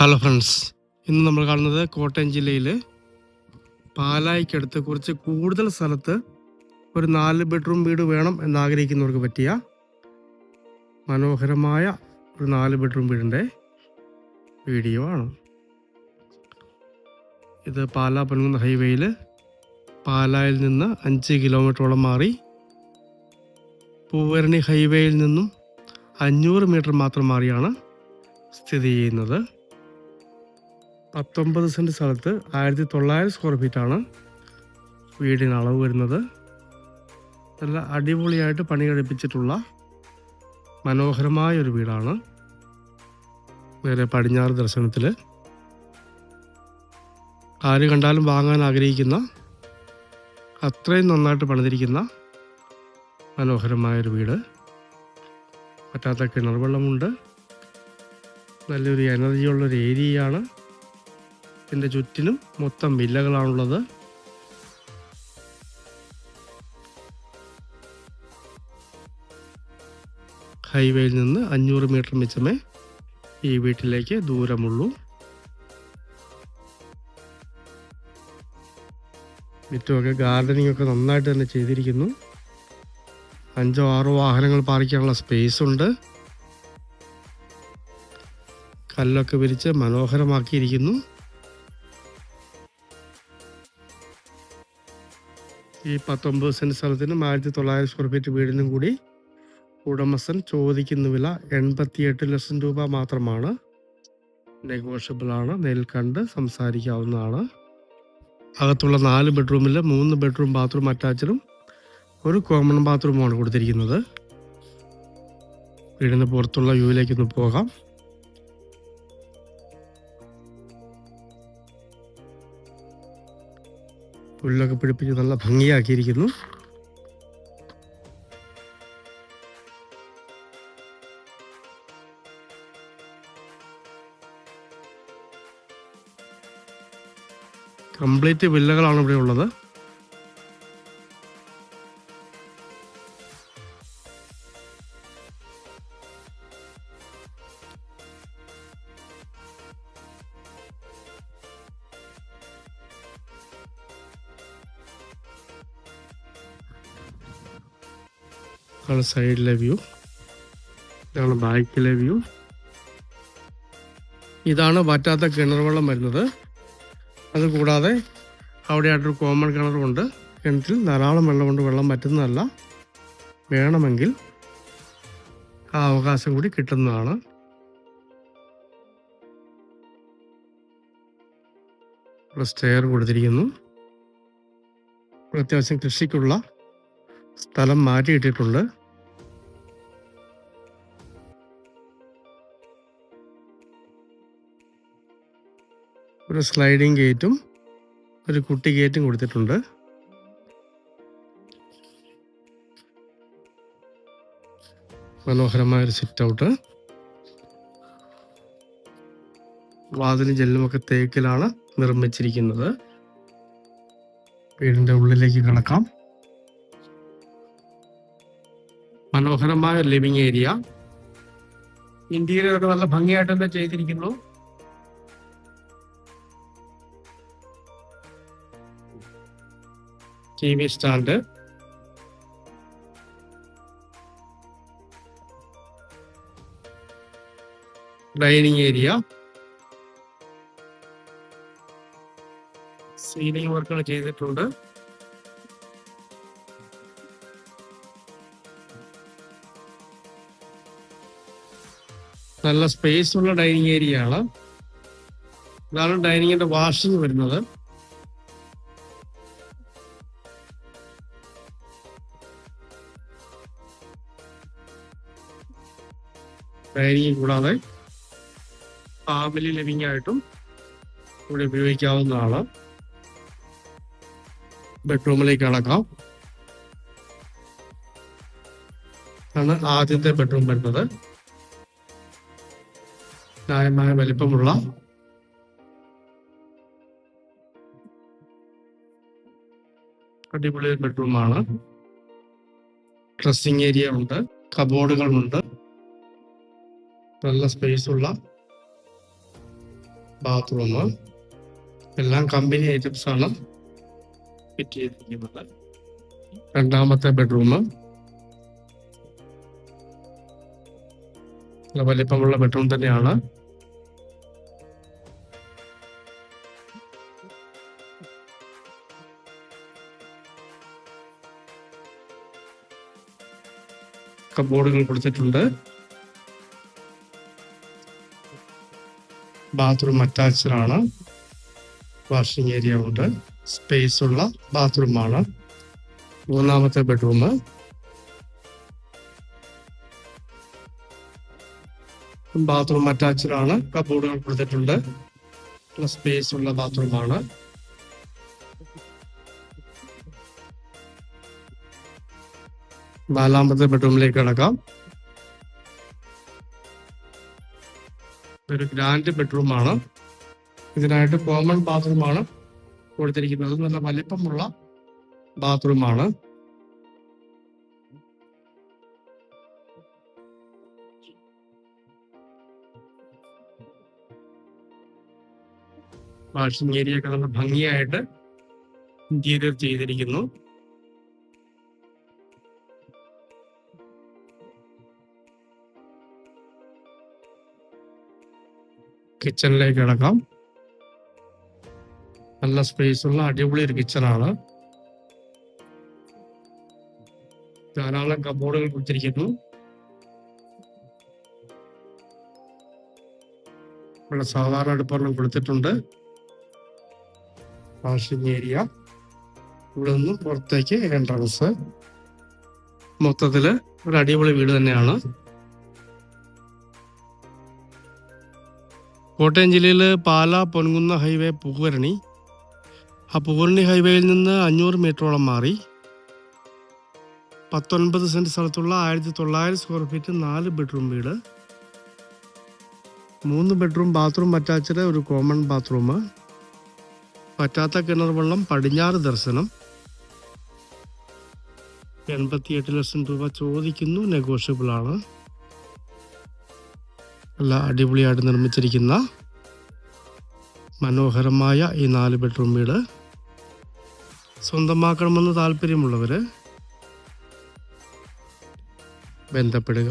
Hello friends ഇന്ന് നമ്മൾ കാണുന്നത് കോട്ടയം ജില്ലയിൽ പാലായിക്കടുത്ത് കുറച്ച് കൂടുതൽ സ്ഥലത്ത് ഒരു നാല് ബെഡ്റൂം വീട് വേണം എന്നാഗ്രഹിക്കുന്നവർക്ക് പറ്റിയ മനോഹരമായ ഒരു നാല് ബെഡ്റൂം വീടിന്റെ വീഡിയോ ആണ്. ഇത് പാലാ പൊൻകുന്ന ഹൈവേയിൽ പാലായിൽ നിന്ന് അഞ്ച് കിലോമീറ്ററോളം മാറി പൂവരണി ഹൈവേയിൽ നിന്നും അഞ്ഞൂറ് മീറ്റർ മാത്രം മാറിയാണ് സ്ഥിതി ചെയ്യുന്നത്. പത്തൊമ്പത് സെന്റ് സ്ഥലത്ത് ആയിരത്തി തൊള്ളായിരം സ്ക്വയർ ഫീറ്റാണ് വീടിന് അളവ് വരുന്നത്. നല്ല അടിപൊളിയായിട്ട് പണി കഴിപ്പിച്ചിട്ടുള്ള മനോഹരമായ ഒരു വീടാണ്. നേരെ പടിഞ്ഞാറ് ദർശനത്തിൽ ആര് കണ്ടാലും വാങ്ങാൻ ആഗ്രഹിക്കുന്ന അത്രയും നന്നായിട്ട് പണിതിരിക്കുന്ന മനോഹരമായൊരു വീട്. പറ്റാത്ത കിണർ വെള്ളമുണ്ട്. നല്ലൊരു എനർജിയുള്ളൊരു ഏരിയയാണ് ഇതിന്റെ ചുറ്റിനും മൊത്തം വില്ലകളാണുള്ളത്. ഹൈവേയിൽ നിന്ന് അഞ്ഞൂറ് മീറ്റർ മിച്ചമേ ഈ വീട്ടിലേക്ക് ദൂരമുള്ളൂ. മുറ്റമൊക്കെ ഗാർഡനിങ് ഒക്കെ നന്നായിട്ട് തന്നെ ചെയ്തിരിക്കുന്നു. അഞ്ചോ ആറോ വാഹനങ്ങൾ പാർക്കാനുള്ള സ്പേസ് ഉണ്ട്. കല്ലൊക്കെ വിരിച്ച് മനോഹരമാക്കിയിരിക്കുന്നു. ഈ പത്തൊമ്പത് സെന്റ് സ്ഥലത്തിനും ആയിരത്തി തൊള്ളായിരം സ്ക്വയർ ഫീറ്റ് വീടിനും കൂടി ഉടമസ്ഥൻ ചോദിക്കുന്ന വില എൺപത്തിയെട്ട് ലക്ഷം രൂപ മാത്രമാണ്. നെഗോഷ്യബിൾ ആണ്. നേരിൽ കണ്ട് സംസാരിക്കാവുന്നതാണ്. അകത്തുള്ള നാല് ബെഡ്റൂമിൽ മൂന്ന് ബെഡ്റൂം ബാത്റൂം അറ്റാച്ചഡും ഒരു കോമൺ ബാത്റൂമാണ് കൊടുത്തിരിക്കുന്നത്. വീടിന് പുറത്തുള്ള വ്യൂവിലേക്കൊന്ന് പോകാം. പുല്ലൊക്കെ പിടിപ്പിച്ച് നല്ല ഭംഗിയാക്കിയിരിക്കുന്നു. കംപ്ലീറ്റ് വില്ലകളാണ് ഇവിടെ ഉള്ളത്. ഇതാണ് സൈഡിലെ വ്യൂ. ഇതാണ് ബാക്കിലെ വ്യൂ. ഇതാണ് വറ്റാത്ത കിണർ വെള്ളം വരുന്നത്. അതുകൂടാതെ അവിടെയായിട്ടൊരു കോമൺ കിണറുമുണ്ട് കിണറ്റിൽ ധാരാളം വെള്ളം കൊണ്ട് വെള്ളം പറ്റുന്നതല്ല. വേണമെങ്കിൽ ആ അവകാശം കൂടി കിട്ടുന്നതാണ്. ഇവിടെ സ്റ്റെയർ കൊടുത്തിരിക്കുന്നു. അത്യാവശ്യം കൃഷിക്കുള്ള സ്ഥലം മാറ്റിയിട്ടിട്ടുണ്ട് ഒരു സ്ലൈഡിങ് ഗേറ്റും ഒരു കുട്ടി ഗേറ്റും കൊടുത്തിട്ടുണ്ട്. മനോഹരമായ ഒരു സിറ്റ് ഔട്ട് വാതിലും ജെല്ലുമൊക്കെ തേക്കിലാണ് നിർമ്മിച്ചിരിക്കുന്നത്. വീടിന്റെ ഉള്ളിലേക്ക് കിടക്കാം. മനോഹരമായ ലിവിങ് ഏരിയ ഇന്റീരിയർ ഒക്കെ നല്ല ഭംഗിയായിട്ട് തന്നെ ചെയ്തിരിക്കുന്നു. T V stand. Dining area. Ceiling വർക്കുകൾ ചെയ്തിട്ടുണ്ട്. നല്ല സ്പേസ് ഉള്ള ഡൈനിങ് ഏരിയ ആണ് ഇതാണ് ഡൈനിങ്ങിന്റെ വാഷിംഗ് വരുന്നത്. ഡൈനിങ് കൂടാതെ ഫാമിലി ലിവിംഗ് ആയിട്ടും ഇവിടെ ഉപയോഗിക്കാവുന്നതാണ് ബെഡ്റൂമിലേക്ക് അടക്കാം ആണ് ആദ്യത്തെ ബെഡ്റൂം വരുന്നത്. ന്യായമായ വലിപ്പമുള്ള അടിപൊളി ബെഡ്റൂമാണ് ഡ്രസ്സിംഗ് ഏരിയ ഉണ്ട്. കബോർഡുകളുണ്ട് നല്ല സ്പേസ് ഉള്ള ബാത്റൂം എല്ലാം കമ്പനി ഐറ്റംസ് ആണ്. ഫിറ്റ് ചെയ്തിരിക്കുന്നത്. രണ്ടാമത്തെ ബെഡ്റൂം നല്ല വലിപ്പമുള്ള ബെഡ്റൂം തന്നെയാണ്. കബോർഡുകൾ കൊടുത്തിട്ടുണ്ട്. ബാത്റൂം ആണ്. വാഷിംഗ് ഏരിയ ഉണ്ട്. സ്പേസ് ഉള്ള ബാത്റൂമാണ് മൂന്നാമത്തെ ബെഡ്റൂം ബാത്റൂം അറ്റാച്ച്ഡ് ആണ്. കബോർഡുകൾ കൊടുത്തിട്ടുണ്ട്. സ്പേസ് ഉള്ള ബാത്റൂമാണ് നാലാമത്തെ ബെഡ്റൂമിലേക്ക് കിടക്കാം. ഒരു ഗ്രാൻഡ് ബെഡ്റൂമാണ് ഇതിനായിട്ട് കോമൺ ബാത്റൂം ആണ് കൊടുത്തിരിക്കുന്നത്. നല്ല വലിപ്പമുള്ള ബാത്റൂം ആണ്. വാഷിംഗ് ഏരിയ ഒക്കെ നല്ല ഭംഗിയായിട്ട് ഇന്റീരിയർ ചെയ്തിരിക്കുന്നു. കിച്ചണിലേക്ക് കിടക്കാം. നല്ല സ്പേസ് ഉള്ള അടിപൊളി ഒരു കിച്ചണാണ് ധാരാളം കബോർഡുകൾ കൊടുത്തിരിക്കുന്നു. ഇവിടെ സാധാരണ അടുപ്പെണ്ണം കൊടുത്തിട്ടുണ്ട്. വാഷിംഗ് ഏരിയ ഇവിടെ നിന്നും പുറത്തേക്ക് എൻട്രൻസ് മൊത്തത്തിൽ ഒരു അടിപൊളി വീട് തന്നെയാണ്. കോട്ടയം ജില്ലയിൽ പാല പൊൻകുന്ന ഹൈവേ പുകുവരണി ആ പുകുവരണി ഹൈവേയിൽ നിന്ന് അഞ്ഞൂറ് മീറ്ററോളം മാറി. പത്തൊൻപത് സെന്റ് സ്ഥലത്തുള്ള ആയിരത്തി തൊള്ളായിരം സ്ക്വയർ ഫീറ്റ് നാല് ബെഡ്റൂം വീട്. മൂന്ന് ബെഡ്റൂം ബാത്റൂം അറ്റാച്ച്ഡ് ഒരു കോമൺ ബാത്റൂം പറ്റാത്ത കിണർ വെള്ളം പടിഞ്ഞാറ് ദർശനം. എൺപത്തിയെട്ട് ലക്ഷം രൂപ ചോദിക്കുന്നു നെഗോഷ്യബിൾ ആണ്. നല്ല അടിപൊളിയായിട്ട് നിർമ്മിച്ചിരിക്കുന്ന മനോഹരമായ ഈ നാല് ബെഡ്റൂം വീട്. സ്വന്തമാക്കണമെന്ന് താല്പര്യമുള്ളവർ ബന്ധപ്പെടുക.